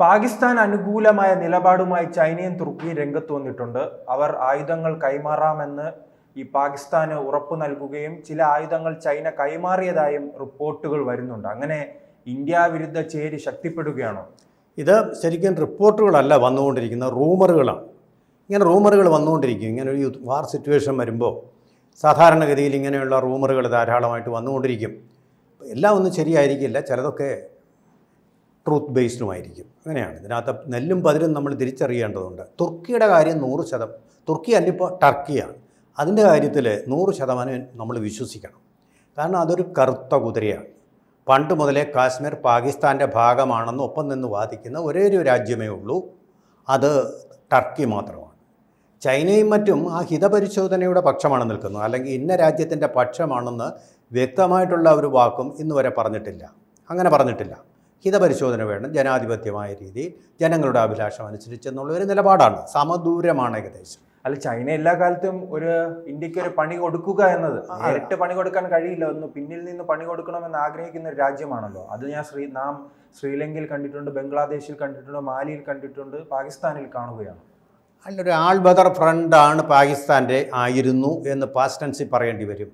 പാകിസ്ഥാൻ അനുകൂലമായ നിലപാടുമായി ചൈനയും തുർക്കിയും രംഗത്ത് വന്നിട്ടുണ്ട്. അവർ ആയുധങ്ങൾ കൈമാറാമെന്ന് ഈ പാകിസ്ഥാന് ഉറപ്പ് നൽകുകയും ചില ആയുധങ്ങൾ ചൈന കൈമാറിയതായും റിപ്പോർട്ടുകൾ വരുന്നുണ്ട്. അങ്ങനെ ഇന്ത്യ വിരുദ്ധ ചേരി ശക്തിപ്പെടുകയാണോ? ഇത് ശരിക്കും റിപ്പോർട്ടുകളല്ല വന്നുകൊണ്ടിരിക്കുന്ന റൂമറുകളാണ്. ഇങ്ങനെ റൂമറുകൾ വന്നുകൊണ്ടിരിക്കും. ഇങ്ങനെ ഒരു വാർ സിറ്റുവേഷൻ വരുമ്പോൾ സാധാരണഗതിയിൽ ഇങ്ങനെയുള്ള റൂമറുകൾ ധാരാളമായിട്ട് വന്നുകൊണ്ടിരിക്കും. എല്ലാം ഒന്നും ശരിയായിരിക്കില്ല. ചിലതൊക്കെ ട്രൂത്ത് ബേസ്ഡുമായിരിക്കും അങ്ങനെയാണ്. ഇതിനകത്ത് നെല്ലും പതിരും നമ്മൾ തിരിച്ചറിയേണ്ടതുണ്ട്. തുർക്കിയുടെ കാര്യം നൂറ് ശതം തുർക്കി അല്ലിപ്പോൾ ടർക്കിയാണ്. അതിന്റെ കാര്യത്തിൽ നൂറ് ശതമാനം നമ്മൾ വിശ്വസിക്കണം. കാരണം അതൊരു കറുത്ത കുതിരയാണ്. പണ്ട് മുതലേ കാശ്മീർ പാകിസ്ഥാന്റെ ഭാഗമാണെന്ന് ഒപ്പം നിന്ന് വാദിക്കുന്ന ഒരേ ഒരു രാജ്യമേ ഉള്ളൂ. അത് ടർക്കി മാത്രമാണ്. ചൈനയും മറ്റും ആ ഹിതപരിശോധനയുടെ പക്ഷമാണ് നിൽക്കുന്നത്. അല്ലെങ്കിൽ ഇന്ന രാജ്യത്തിന്റെ പക്ഷമാണെന്ന് വ്യക്തമായിട്ടുള്ള ഒരു വാക്കും ഇന്നവരെ പറഞ്ഞിട്ടില്ല. അങ്ങനെ പറഞ്ഞിട്ടില്ല. ഹിതപരിശോധന വേണം ജനാധിപത്യമായ രീതിയിൽ ജനങ്ങളുടെ അഭിലാഷം അനുസരിച്ച് എന്നുള്ള ഒരു നിലപാടാണ്. സമദൂരമാണ് ഏകദേശം. അല്ല ചൈന എല്ലാ കാലത്തും ഒരു ഇന്ത്യയ്ക്ക് ഒരു പണി കൊടുക്കുക എന്നത് നേരിട്ട് പണി കൊടുക്കാൻ കഴിയില്ല. ഒന്ന് പിന്നിൽ നിന്ന് പണി കൊടുക്കണമെന്ന് ആഗ്രഹിക്കുന്ന ഒരു രാജ്യമാണല്ലോ. അത് ഞാൻ ശ്രീ നാം ശ്രീലങ്കയിൽ കണ്ടിട്ടുണ്ട് ബംഗ്ലാദേശിൽ കണ്ടിട്ടുണ്ട് മാലിയിൽ കണ്ടിട്ടുണ്ട് പാകിസ്ഥാനിൽ കാണുകയാണ്. അല്ല അല്ലൊരു ആൾബദർ ഫ്രണ്ടാണ് പാകിസ്ഥാന്റെ ആയിരുന്നു എന്ന് പാസ്റ്റൻസി പറയേണ്ടി വരും.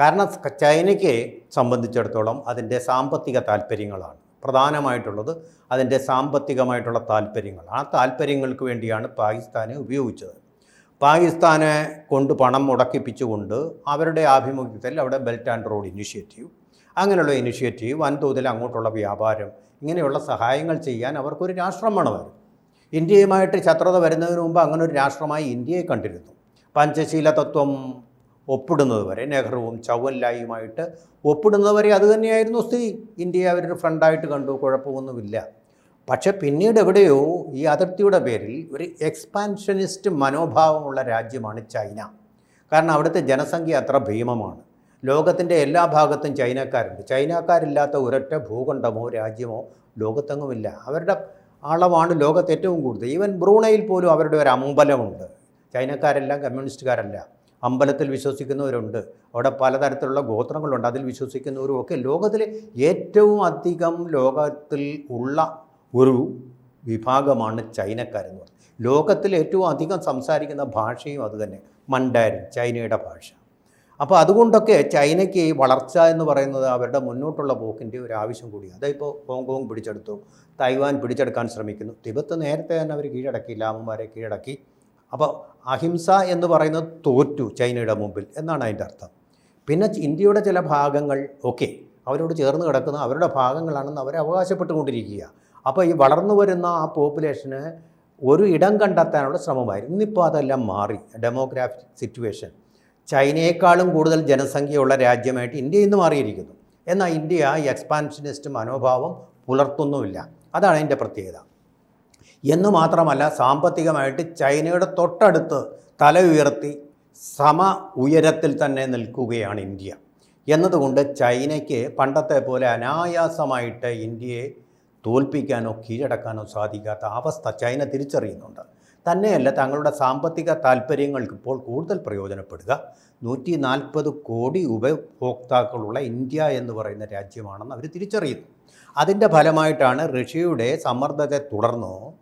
കാരണം ചൈനയ്ക്ക് സംബന്ധിച്ചിടത്തോളം അതിന്റെ സാമ്പത്തിക താല്പര്യങ്ങളാണ്. പ്രധാനമായിട്ടുള്ളത് അതിന്റെ സാമ്പത്തികമായിട്ടുള്ള താല്പര്യങ്ങൾ. ആ താല്പര്യങ്ങൾക്ക് വേണ്ടിയാണ് പാകിസ്ഥാനെ ഉപയോഗിച്ചത്. പാകിസ്ഥാനെ കൊണ്ട് പണം മുടക്കിപ്പിച്ചുകൊണ്ട് അവരുടെ ആഭിമുഖ്യത്തിൽ അവിടെ ബെൽറ്റ് ആൻഡ് റോഡ് ഇനിഷ്യേറ്റീവ് അങ്ങനെയുള്ള ഇനിഷ്യേറ്റീവ് വൻതോതിൽ അങ്ങോട്ടുള്ള വ്യാപാരം ഇങ്ങനെയുള്ള സഹായങ്ങൾ ചെയ്യാൻ അവർക്കൊരു രാഷ്ട്രം വേണമായിരുന്നു ഇന്ത്യയുമായിട്ട് ശത്രുത വരുന്നതിന് മുമ്പ് അങ്ങനെ ഒരു രാഷ്ട്രമായി ഇന്ത്യയെ കണ്ടിരുന്നു. പഞ്ചശീല തത്വം ഒപ്പിടുന്നത് വരെ നെഹ്റുവും ചൗവൻലായുമായിട്ട് ഒപ്പിടുന്നത് വരെ അത് തന്നെയായിരുന്നു സ്ഥിതി. ഇന്ത്യയെ അവരൊരു ഫ്രണ്ടായിട്ട് കണ്ടു കുഴപ്പമൊന്നുമില്ല. പക്ഷേ പിന്നീട് എവിടെയോ ഈ അതിർത്തിയുടെ പേരിൽ ഒരു എക്സ്പാൻഷനിസ്റ്റ് മനോഭാവമുള്ള രാജ്യമാണ് ചൈന. കാരണം അവിടുത്തെ ജനസംഖ്യ അത്ര ഭീമമാണ്. ലോകത്തിന്റെ എല്ലാ ഭാഗത്തും ചൈനക്കാരുണ്ട്. ചൈനക്കാരില്ലാത്ത ഒരൊറ്റ ഭൂഖണ്ഡമോ രാജ്യമോ ലോകത്തെങ്ങുമില്ല. അവരുടെ അളവാണ് ലോകത്ത് ഏറ്റവും കൂടുതൽ. ഈവൻ ബ്രൂണയിൽ പോലും അവരുടെ ഒരു അമ്പലമുണ്ട്. ചൈനക്കാരെല്ലാം കമ്മ്യൂണിസ്റ്റുകാരല്ല. അമ്പലത്തിൽ വിശ്വസിക്കുന്നവരുണ്ട്. അവിടെ പലതരത്തിലുള്ള ഗോത്രങ്ങളുണ്ട്. അതിൽ വിശ്വസിക്കുന്നവരും ഒക്കെ ലോകത്തിലെ ഏറ്റവും അധികം ലോകത്തിൽ ഉള്ള ഒരു വിഭാഗമാണ് ചൈനക്കാരെന്ന് പറയുന്നത് ലോകത്തിൽ ഏറ്റവും അധികം സംസാരിക്കുന്ന ഭാഷയും അതുതന്നെ മണ്ടാരിൻ ചൈനയുടെ ഭാഷ. അപ്പോൾ അതുകൊണ്ടൊക്കെ ചൈനയ്ക്ക് ഈ വളർച്ച എന്ന് പറയുന്നത് അവരുടെ മുന്നോട്ടുള്ള പോക്കിന്റെ ഒരു ആവശ്യം കൂടിയാണ്. അതിപ്പോൾ ഹോങ്കോങ് പിടിച്ചെടുത്തു തൈവാൻ പിടിച്ചെടുക്കാൻ ശ്രമിക്കുന്നു. തിബത്ത് നേരത്തെ തന്നെ അവർ കീഴടക്കി ലാമന്മാരെ കീഴടക്കി. അപ്പോൾ അഹിംസ എന്ന് പറയുന്നത് തോറ്റു ചൈനയുടെ മുമ്പിൽ എന്നാണ് അതിന്റെ അർത്ഥം. പിന്നെ ഇന്ത്യയുടെ ചില ഭാഗങ്ങൾ ഓക്കെ അവരോട് ചേർന്ന് കിടക്കുന്ന അവരുടെ ഭാഗങ്ങളാണെന്ന് അവരെ അവകാശപ്പെട്ടുകൊണ്ടിരിക്കുക. അപ്പോൾ ഈ വളർന്നു വരുന്ന ആ പോപ്പുലേഷന് ഒരു ഇടം കണ്ടെത്താനുള്ള ശ്രമമായിരുന്നു. ഇന്നിപ്പോൾ അതെല്ലാം മാറി ഡെമോഗ്രാഫിക് സിറ്റുവേഷൻ ചൈനയെക്കാളും കൂടുതൽ ജനസംഖ്യയുള്ള രാജ്യമായിട്ട് ഇന്ത്യ ഇന്ന് മാറിയിരിക്കുന്നു. എന്നാൽ ഇന്ത്യ ഈ എക്സ്പാൻഷനിസ്റ്റ് മനോഭാവം പുലർത്തുന്നുമില്ല. അതാണ് അതിന്റെ പ്രത്യേകത. എന്ന് മാത്രമല്ല സാമ്പത്തികമായിട്ട് ചൈനയുടെ തൊട്ടടുത്ത് തല ഉയർത്തി സമ ഉയരത്തിൽ തന്നെ നിൽക്കുകയാണ് ഇന്ത്യ. എന്നതുകൊണ്ട് ചൈനയ്ക്ക് പണ്ടത്തെ പോലെ അനായാസമായിട്ട് ഇന്ത്യയെ തോൽപ്പിക്കാനോ കീഴടക്കാനോ സാധിക്കാത്ത അവസ്ഥ ചൈന തിരിച്ചറിയുന്നുണ്ട്. തന്നെയല്ല തങ്ങളുടെ സാമ്പത്തിക താല്പര്യങ്ങൾക്ക് ഇപ്പോൾ കൂടുതൽ പ്രയോജനപ്പെടുക. നൂറ്റി നാൽപ്പത് കോടി ഉപഭോക്താക്കളുള്ള ഇന്ത്യ എന്ന് പറയുന്ന രാജ്യമാണെന്ന് അവർ തിരിച്ചറിയുന്നു. അതിന്റെ ഫലമായിട്ടാണ് റഷ്യയുടെ സമ്മർദ്ദത്തെ തുടർന്ന്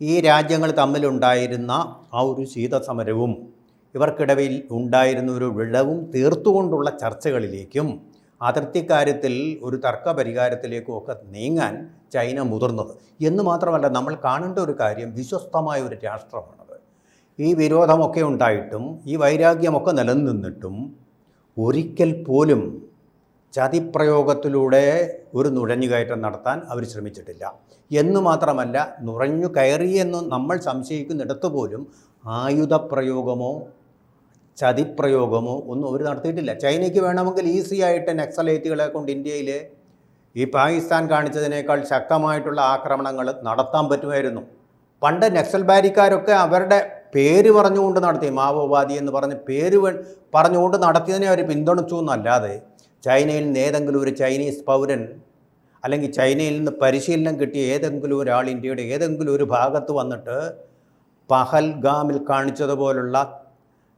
ഈ രാജ്യങ്ങൾ തമ്മിലുണ്ടായിരുന്ന ആ ഒരു ശീതസമരവും ഇവർക്കിടയിൽ ഉണ്ടായിരുന്ന ഒരു വിടവും തീർത്തുകൊണ്ടുള്ള ചർച്ചകളിലേക്കും അതിർത്തിക്കാര്യത്തിൽ ഒരു തർക്ക പരിഹാരത്തിലേക്കും ഒക്കെ നീങ്ങാൻ ചൈന മുതിർന്നത്. എന്ന് മാത്രമല്ല നമ്മൾ കാണേണ്ട ഒരു കാര്യം വിശ്വസ്തമായ ഒരു രാഷ്ട്രമാണത്. ഈ വിരോധമൊക്കെ ഉണ്ടായിട്ടും ഈ വൈരാഗ്യമൊക്കെ നിലനിന്നിട്ടും ഒരിക്കൽ പോലും ചതിപ്രയോഗത്തിലൂടെ ഒരു നുഴഞ്ഞുകയറ്റം നടത്താൻ അവർ ശ്രമിച്ചിട്ടില്ല. എന്ന് മാത്രമല്ല നുഴഞ്ഞു കയറിയെന്ന് നമ്മൾ സംശയിക്കുന്നിടത്ത് പോലും ആയുധപ്രയോഗമോ ചതിപ്രയോഗമോ ഒന്നും അവർ നടത്തിയിട്ടില്ല. ചൈനയ്ക്ക് വേണമെങ്കിൽ ഈസി ആയിട്ട് നക്സലേറ്റുകളെ കൊണ്ട് ഇന്ത്യയിൽ ഈ പാകിസ്ഥാൻ കാണിച്ചതിനേക്കാൾ ശക്തമായിട്ടുള്ള ആക്രമണങ്ങൾ നടത്താൻ പറ്റുമായിരുന്നു. പണ്ട് നക്സൽ ബാരിക്കാരൊക്കെ അവരുടെ പേര് പറഞ്ഞുകൊണ്ട് നടത്തി മാവോവാദി എന്ന് പറഞ്ഞ് പേര് പറഞ്ഞുകൊണ്ട് നടത്തിയതിനെ അവർ പിന്തുണച്ചു എന്നല്ലാതെ ചൈനയിൽ നിന്ന് ഏതെങ്കിലും ഒരു ചൈനീസ് പൗരൻ അല്ലെങ്കിൽ ചൈനയിൽ നിന്ന് പരിശീലനം കിട്ടിയ ഏതെങ്കിലും ഒരാൾ ഇന്ത്യയുടെ ഏതെങ്കിലും ഒരു ഭാഗത്ത് വന്നിട്ട് പഹൽഗാമിൽ കാണിച്ചതുപോലുള്ള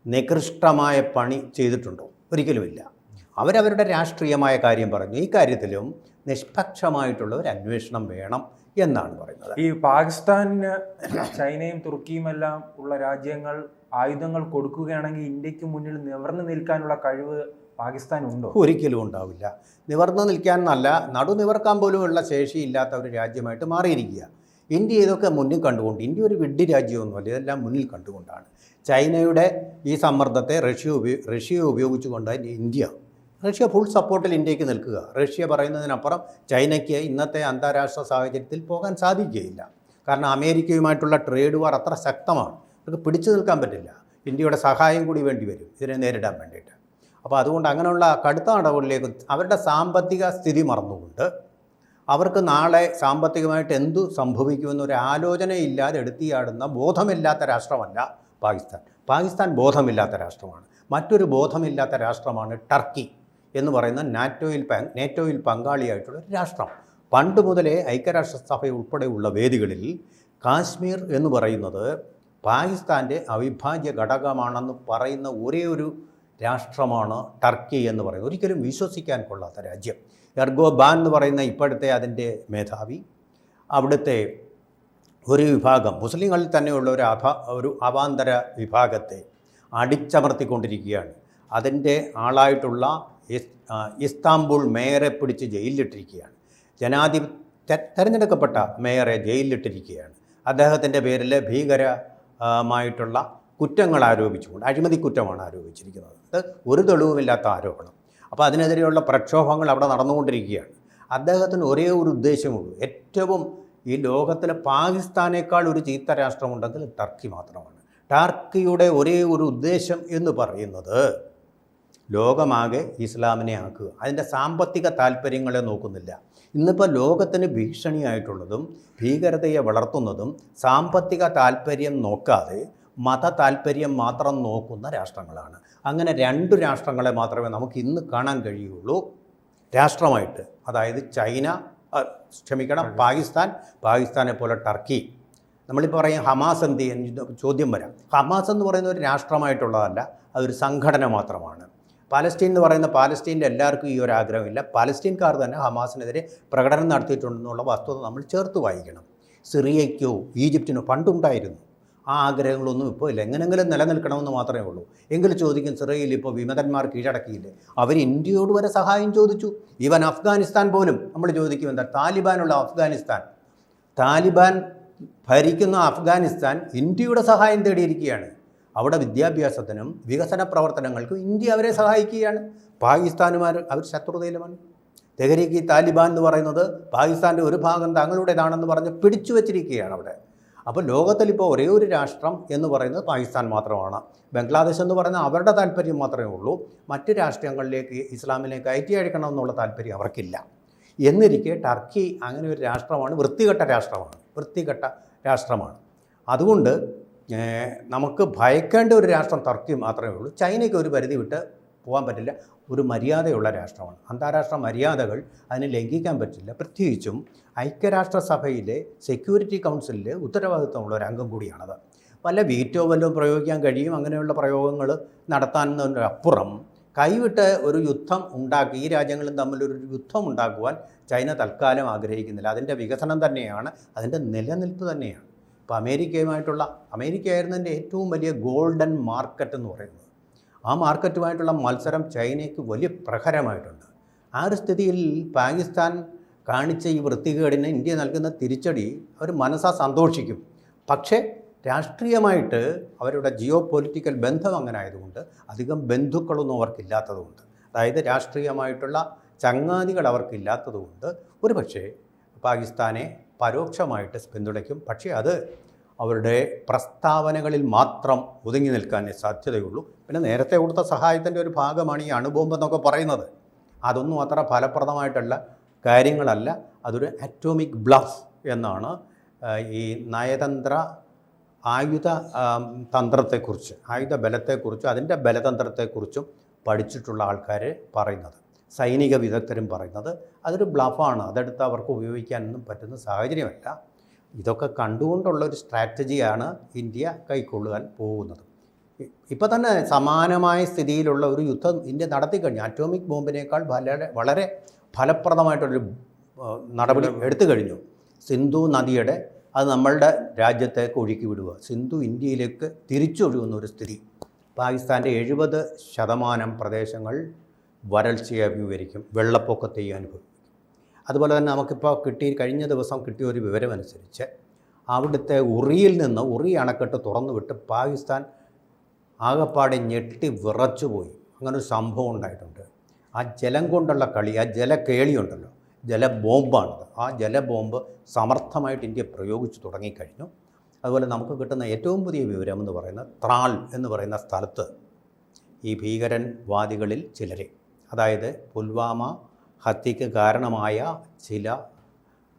നികൃഷ്ടമായ പണി ചെയ്തിട്ടുണ്ടോ? ഒരിക്കലുമില്ല. അവരവരുടെ രാഷ്ട്രീയമായ കാര്യം പറഞ്ഞു. ഈ കാര്യത്തിലും നിഷ്പക്ഷമായിട്ടുള്ള ഒരു അന്വേഷണം വേണം എന്നാണ് പറയുന്നത്. ഈ പാകിസ്ഥാനിന് ചൈനയും തുർക്കിയും എല്ലാം ഉള്ള രാജ്യങ്ങൾ ആയുധങ്ങൾ കൊടുക്കുകയാണെങ്കിൽ ഇന്ത്യയ്ക്ക് മുന്നിൽ നിവർന്നു നിൽക്കാനുള്ള കഴിവ് പാകിസ്ഥാൻ ഉണ്ടോ ഒരിക്കലും ഉണ്ടാവില്ല. നിവർന്നു നിൽക്കാൻ നല്ല നടു നിവർക്കാൻ പോലുമുള്ള ശേഷിയില്ലാത്ത ഒരു രാജ്യമായിട്ട് മാറിയിരിക്കുക. ഇന്ത്യ ഇതൊക്കെ മുന്നിൽ കണ്ടുകൊണ്ട് ഇന്ത്യ ഒരു വിഡ്ഢി രാജ്യമൊന്നുമല്ല ഇതെല്ലാം മുന്നിൽ കണ്ടുകൊണ്ടാണ്. ചൈനയുടെ ഈ സമ്മർദ്ദത്തെ റഷ്യ ഉപയോ റഷ്യയെ ഉപയോഗിച്ചുകൊണ്ട് ഇന്ത്യ റഷ്യ ഫുൾ സപ്പോർട്ടിൽ ഇന്ത്യയ്ക്ക് നിൽക്കുക. റഷ്യ പറയുന്നതിനപ്പുറം ചൈനയ്ക്ക് ഇന്നത്തെ അന്താരാഷ്ട്ര സാഹചര്യത്തിൽ പോകാൻ സാധിക്കുകയില്ല. കാരണം അമേരിക്കയുമായിട്ടുള്ള ട്രേഡ് വാർ അത്ര ശക്തമാണ്. അവർക്ക് പിടിച്ചു നിൽക്കാൻ പറ്റില്ല. ഇന്ത്യയുടെ സഹായം കൂടി വേണ്ടി വരും. ഇതിനെ നേരിടാൻ വേണ്ടിയിട്ട്. അപ്പോൾ അതുകൊണ്ട് അങ്ങനെയുള്ള കടുത്ത നടപടിയിലേക്ക് അവരുടെ സാമ്പത്തിക സ്ഥിതി മറന്നുകൊണ്ട് അവർക്ക് നാളെ സാമ്പത്തികമായിട്ട് എന്തു സംഭവിക്കുമെന്നൊരു ആലോചനയില്ലാതെ എടുത്തിയാടുന്ന ബോധമില്ലാത്ത രാഷ്ട്രമല്ല പാകിസ്ഥാൻ. പാകിസ്ഥാൻ ബോധമില്ലാത്ത രാഷ്ട്രമാണ്. മറ്റൊരു ബോധമില്ലാത്ത രാഷ്ട്രമാണ് ടർക്കി എന്ന് പറയുന്ന നാറ്റോയിൽ നാറ്റോയിൽ പങ്കാളിയായിട്ടുള്ള ഒരു രാഷ്ട്രം. പണ്ട് മുതലേ ഐക്യരാഷ്ട്രസഭ ഉൾപ്പെടെയുള്ള വേദികളിൽ കാശ്മീർ എന്ന് പറയുന്നത് പാകിസ്ഥാന്റെ അവിഭാജ്യ ഘടകമാണെന്ന് പറയുന്ന ഒരേ ഒരു രാഷ്ട്രമാണ് ടർക്കി എന്ന് പറയുന്നത്. ഒരിക്കലും വിശ്വസിക്കാൻ കൊള്ളാത്ത രാജ്യം. എർഗോ ബാൻ എന്ന് പറയുന്ന ഇപ്പോഴത്തെ അതിന്റെ മേധാവി അവിടുത്തെ ഒരു വിഭാഗം മുസ്ലിങ്ങളിൽ തന്നെയുള്ള ഒരു അഭ ഒരു അവാന്തര വിഭാഗത്തെ അടിച്ചമർത്തിക്കൊണ്ടിരിക്കുകയാണ്. അതിന്റെ ആളായിട്ടുള്ള ഇസ്താംബുൾ മേയറെ പിടിച്ച് ജയിലിലിട്ടിരിക്കുകയാണ്. ജനാധി തെ- തെരഞ്ഞെടുക്കപ്പെട്ട മേയറെ ജയിലിലിട്ടിരിക്കുകയാണ്. അദ്ദേഹത്തിന്റെ പേരിൽ ഭീകര ആ, മായിട്ടുള്ള കുറ്റങ്ങൾ ആരോപിച്ചുകൊണ്ട് അഴിമതി കുറ്റമാണ് ആരോപിച്ചിരിക്കുന്നത്. അത് ഒരു തെളിവുമില്ലാത്ത ആരോപണം. അപ്പോൾ അതിനെതിരെയുള്ള പ്രക്ഷോഭങ്ങൾ അവിടെ നടന്നുകൊണ്ടിരിക്കുകയാണ്. അദ്ദേഹത്തിന് ഒരേ ഒരു ഉദ്ദേശമുള്ളൂ. ഏറ്റവും ഈ ലോകത്തിലെ പാകിസ്ഥാനേക്കാൾ ഒരു ചീത്ത രാഷ്ട്രമുണ്ടെങ്കിൽ ടർക്കി മാത്രമാണ്. ടർക്കിയുടെ ഒരേ ഒരു ഉദ്ദേശം എന്ന് പറയുന്നത് ലോകമാകെ ഇസ്ലാമിനെ ആക്കുക. അതിന്റെ സാമ്പത്തിക താല്പര്യങ്ങളെ നോക്കുന്നില്ല. ഇന്നിപ്പോൾ ലോകത്തിന് ഭീഷണിയായിട്ടുള്ളതും ഭീകരതയെ വളർത്തുന്നതും സാമ്പത്തിക താല്പര്യം നോക്കാതെ മത താല്പര്യം മാത്രം നോക്കുന്ന രാഷ്ട്രങ്ങളാണ്. അങ്ങനെ രണ്ട് രാഷ്ട്രങ്ങളെ മാത്രമേ നമുക്ക് ഇന്ന് കാണാൻ കഴിയുള്ളൂ. രാഷ്ട്രമായിട്ട് അതായത് ചൈന ക്ഷമിക്കണം പാകിസ്ഥാൻ പാകിസ്ഥാനെ പോലെ ടർക്കി. നമ്മളിപ്പോൾ പറയും ഹമാസ് എന്ത് ചോദ്യം വരാം. ഹമാസ് എന്ന് പറയുന്ന ഒരു രാഷ്ട്രമായിട്ടുള്ളതല്ല അതൊരു സംഘടന മാത്രമാണ്. പാലസ്റ്റീൻ എന്ന് പറയുന്ന പാലസ്റ്റീന്റെ എല്ലാവർക്കും ഈ ഒരു ആഗ്രഹമില്ല. പാലസ്തീൻകാർ തന്നെ ഹമാസിനെതിരെ പ്രകടനം നടത്തിയിട്ടുണ്ടെന്നുള്ള വസ്തുത നമ്മൾ ചേർത്ത് വായിക്കണം. സിറിയയ്ക്കോ ഈജിപ്തിനോ പണ്ടുണ്ടായിരുന്നു. ആ ആഗ്രഹങ്ങളൊന്നും ഇപ്പോൾ ഇല്ല. എങ്ങനെങ്കിലും നിലനിൽക്കണമെന്ന് മാത്രമേ ഉള്ളൂ. എങ്കിൽ ചോദിക്കും സിറയിൽ ഇപ്പോൾ വിമതന്മാർ കീഴടക്കിയില്ലേ? അവർ ഇന്ത്യയോട് വരെ സഹായം ചോദിച്ചു. ഈവൻ അഫ്ഗാനിസ്ഥാൻ പോലും. നമ്മൾ ചോദിക്കും എന്താ താലിബാനുള്ള അഫ്ഗാനിസ്ഥാൻ? താലിബാൻ ഭരിക്കുന്ന അഫ്ഗാനിസ്ഥാൻ ഇന്ത്യയുടെ സഹായം തേടിയിരിക്കുകയാണ്. അവിടെ വിദ്യാഭ്യാസത്തിനും വികസന പ്രവർത്തനങ്ങൾക്കും ഇന്ത്യ അവരെ സഹായിക്കുകയാണ്. പാകിസ്ഥാനുമാർ അവർ ശത്രുതയിലുമാണ്. തെഹരീക്ക് താലിബാൻ എന്ന് പറയുന്നത് പാകിസ്ഥാന്റെ ഒരു ഭാഗം തങ്ങളുടേതാണെന്ന് പറഞ്ഞ് പിടിച്ചു വച്ചിരിക്കുകയാണ് അവിടെ. അപ്പോൾ ലോകത്തിലിപ്പോൾ ഒരേ ഒരു രാഷ്ട്രം എന്ന് പറയുന്നത് പാകിസ്ഥാൻ മാത്രമാണ്. ബംഗ്ലാദേശ് എന്ന് പറയുന്നത് അവരുടെ താല്പര്യം മാത്രമേ ഉള്ളൂ. മറ്റ് രാഷ്ട്രങ്ങളിലേക്ക് ഇസ്ലാമിലേക്ക് കയറ്റി അഴിക്കണം എന്നുള്ള താല്പര്യം അവർക്കില്ല. എന്നിരിക്കെ ടർക്കി അങ്ങനെ ഒരു രാഷ്ട്രമാണ് വൃത്തികെട്ട രാഷ്ട്രമാണ് വൃത്തികെട്ട രാഷ്ട്രമാണ്. അതുകൊണ്ട് നമുക്ക് ഭയക്കേണ്ട ഒരു രാഷ്ട്രം ടർക്കി മാത്രമേ ഉള്ളൂ. ചൈനയ്ക്ക് ഒരു പരിധി വിട്ട് പോകാൻ പറ്റില്ല. ഒരു മര്യാദയുള്ള രാഷ്ട്രമാണ്. അന്താരാഷ്ട്ര മര്യാദകൾ അതിന് ലംഘിക്കാൻ പറ്റില്ല. പ്രത്യേകിച്ചും ഐക്യരാഷ്ട്രസഭയിലെ സെക്യൂരിറ്റി കൗൺസിലിലെ ഉത്തരവാദിത്വമുള്ള ഒരു അംഗം കൂടിയാണത്. പല വീറ്റോ വല്ലതും പ്രയോഗിക്കാൻ കഴിയും. അങ്ങനെയുള്ള പ്രയോഗങ്ങൾ നടത്താനപ്പുറം കൈവിട്ട് ഒരു യുദ്ധം ഉണ്ടാക്കി ഈ രാജ്യങ്ങളും തമ്മിലൊരു യുദ്ധം ഉണ്ടാക്കുവാൻ ചൈന തൽക്കാലം ആഗ്രഹിക്കുന്നില്ല. അതിന്റെ വികസനം തന്നെയാണ് അതിന്റെ നിലനിൽപ്പ് തന്നെയാണ്. ഇപ്പോൾ അമേരിക്കയുമായിട്ടുള്ള അമേരിക്കയായിരുന്നു എന്റെ ഏറ്റവും വലിയ ഗോൾഡൻ മാർക്കറ്റ് എന്ന് പറയുന്നത് ആ മാർക്കറ്റുമായിട്ടുള്ള മത്സരം ചൈനയ്ക്ക് വലിയ പ്രഹരമായിട്ടുണ്ട്. ആ ഒരു സ്ഥിതിയിൽ പാകിസ്ഥാൻ കാണിച്ച ഈ വൃത്തികേടിന് ഇന്ത്യ നൽകുന്ന തിരിച്ചടി അവർ മനസ്സാ സന്തോഷിക്കും. പക്ഷേ രാഷ്ട്രീയമായിട്ട് അവരുടെ ജിയോ പൊളിറ്റിക്കൽ ബന്ധം അങ്ങനെ ആയതുകൊണ്ട് അധികം ബന്ധുക്കളൊന്നും അവർക്കില്ലാത്തതുകൊണ്ട് അതായത് രാഷ്ട്രീയമായിട്ടുള്ള ചങ്ങാതികൾ അവർക്കില്ലാത്തതുകൊണ്ട് ഒരു പക്ഷേ പാകിസ്ഥാനെ പരോക്ഷമായിട്ട് പിന്തുണയ്ക്കും. പക്ഷേ അത് അവരുടെ പ്രസ്താവനകളിൽ മാത്രം ഒതുങ്ങി നിൽക്കാനേ സാധ്യതയുള്ളൂ. പിന്നെ നേരത്തെ കൊടുത്ത സഹായത്തിന്റെ ഒരു ഭാഗമാണ് ഈ അണുബോംബ് എന്നൊക്കെ പറയുന്നത്. അതൊന്നും അത്ര ഫലപ്രദമായിട്ടുള്ള കാര്യങ്ങളല്ല. അതൊരു അറ്റോമിക് ബ്ലഫ് എന്നാണ് ഈ നയതന്ത്ര ആയുധ തന്ത്രത്തെക്കുറിച്ച് ആയുധ ബലത്തെക്കുറിച്ചും അതിന്റെ ബലതന്ത്രത്തെക്കുറിച്ചും പഠിച്ചിട്ടുള്ള ആൾക്കാർ പറയുന്നത് സൈനിക വിദഗ്ധരും പറയുന്നത്. അതൊരു ബ്ലഫാണ്. അതെടുത്ത് അവർക്ക് ഉപയോഗിക്കാനൊന്നും പറ്റുന്ന സാഹചര്യമല്ല. ഇതൊക്കെ കണ്ടുകൊണ്ടുള്ള ഒരു സ്ട്രാറ്റജിയാണ് ഇന്ത്യ കൈക്കൊള്ളുവാൻ പോകുന്നത്. ഇപ്പോൾ തന്നെ സമാനമായ സ്ഥിതിയിലുള്ള ഒരു യുദ്ധം ഇന്ത്യ നടത്തിക്കഴിഞ്ഞു. അറ്റോമിക് ബോംബിനേക്കാൾ വളരെ വളരെ ഫലപ്രദമായിട്ടൊരു നടപടി എടുത്തു കഴിഞ്ഞു. സിന്ധു നദിയുടെ അത് നമ്മളുടെ രാജ്യത്തേക്ക് ഒഴുക്കി വിടുക. സിന്ധു ഇന്ത്യയിലേക്ക് തിരിച്ചൊഴുകുന്ന ഒരു സ്ഥിതി. പാകിസ്ഥാന്റെ എഴുപത് ശതമാനം പ്രദേശങ്ങൾ വരൾച്ചയെ അഭിമുഖീകരിക്കും വെള്ളപ്പൊക്കത്തെയും അനുഭവിക്കും. അതുപോലെ തന്നെ നമുക്കിപ്പോൾ കിട്ടി കഴിഞ്ഞ ദിവസം കിട്ടിയ ഒരു വിവരമനുസരിച്ച് അവിടുത്തെ ഉറിയിൽ നിന്ന് ഉറി അണക്കെട്ട് തുറന്നുവിട്ട് പാകിസ്ഥാൻ ആകപ്പാടെ ഞെട്ടി വിറച്ചുപോയി അങ്ങനെ ഒരു സംഭവം ഉണ്ടായിട്ടുണ്ട്. ആ ജലം കൊണ്ടുള്ള കളി ആ ജലക്കേളിയുണ്ടല്ലോ ജലബോംബാണത്. ആ ജലബോംബ് സമർത്ഥമായിട്ട് ഇന്ത്യ പ്രയോഗിച്ചു തുടങ്ങിക്കഴിഞ്ഞു. അതുപോലെ നമുക്ക് കിട്ടുന്ന ഏറ്റവും പുതിയ വിവരം എന്ന് പറയുന്നത് ത്രാൾ എന്ന് പറയുന്ന സ്ഥലത്ത് ഈ ഭീകരൻ വാദികളിൽ ചിലരെ. അതായത് പുൽവാമ ഹത്യയ്ക്ക് കാരണമായ ചില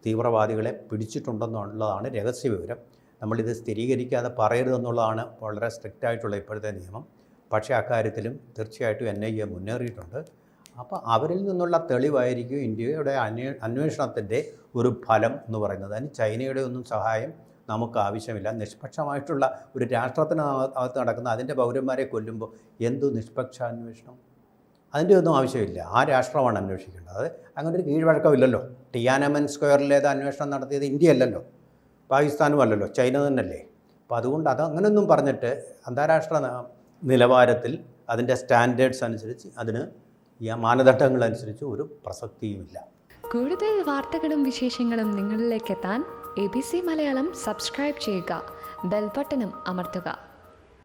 തീവ്രവാദികളെ പിടിച്ചിട്ടുണ്ടെന്നുള്ളതാണ് രഹസ്യ വിവരം നമ്മളിത് സ്ഥിരീകരിക്കാതെ പറയരുതെന്നുള്ളതാണ് വളരെ സ്ട്രിക്റ്റ് ആയിട്ടുള്ള ഇപ്പോഴത്തെ നിയമം. പക്ഷേ അക്കാര്യത്തിലും തീർച്ചയായിട്ടും എൻ ഐ എ മുന്നേറിയിട്ടുണ്ട്. അപ്പോൾ അവരിൽ നിന്നുള്ള തെളിവായിരിക്കും ഇന്ത്യയുടെ അന്വേ അന്വേഷണത്തിന്റെ ഒരു ഫലം എന്ന് പറയുന്നത്. അതിന് ചൈനയുടെ ഒന്നും സഹായം നമുക്ക് ആവശ്യമില്ല. നിഷ്പക്ഷമായിട്ടുള്ള ഒരു രാഷ്ട്രത്തിനകത്ത് നടക്കുന്ന അതിന്റെ പൗരന്മാരെ കൊല്ലുമ്പോൾ എന്തു നിഷ്പക്ഷ അന്വേഷണം അതിന്റെ ഒന്നും ആവശ്യമില്ല. ആ രാഷ്ട്രമാണ് അന്വേഷിക്കേണ്ടത്. അങ്ങനെ ഒരു കീഴ്വഴക്കമില്ലല്ലോ. ടിയാനമൻ സ്ക്വയറിലേത് അന്വേഷണം നടത്തിയത്? ഇന്ത്യ അല്ലല്ലോ. പാകിസ്ഥാനും അല്ലല്ലോ. ചൈന തന്നെയല്ലേ. അപ്പോൾ അതുകൊണ്ട് അത് അങ്ങനെയൊന്നും പറഞ്ഞിട്ട് അന്താരാഷ്ട്ര നിലവാരത്തിൽ അതിന്റെ സ്റ്റാൻഡേർഡ്സ് അനുസരിച്ച് അതിന് ഈ മാനദണ്ഡങ്ങൾ അനുസരിച്ച് ഒരു പ്രസക്തിയുമില്ല. കൂടുതൽ വാർത്തകളും വിശേഷങ്ങളും നിങ്ങളിലേക്ക് എത്താൻ A B C Malayalam subscribe ചെയ്യുക. ബെൽബട്ടനും അമർത്തുക.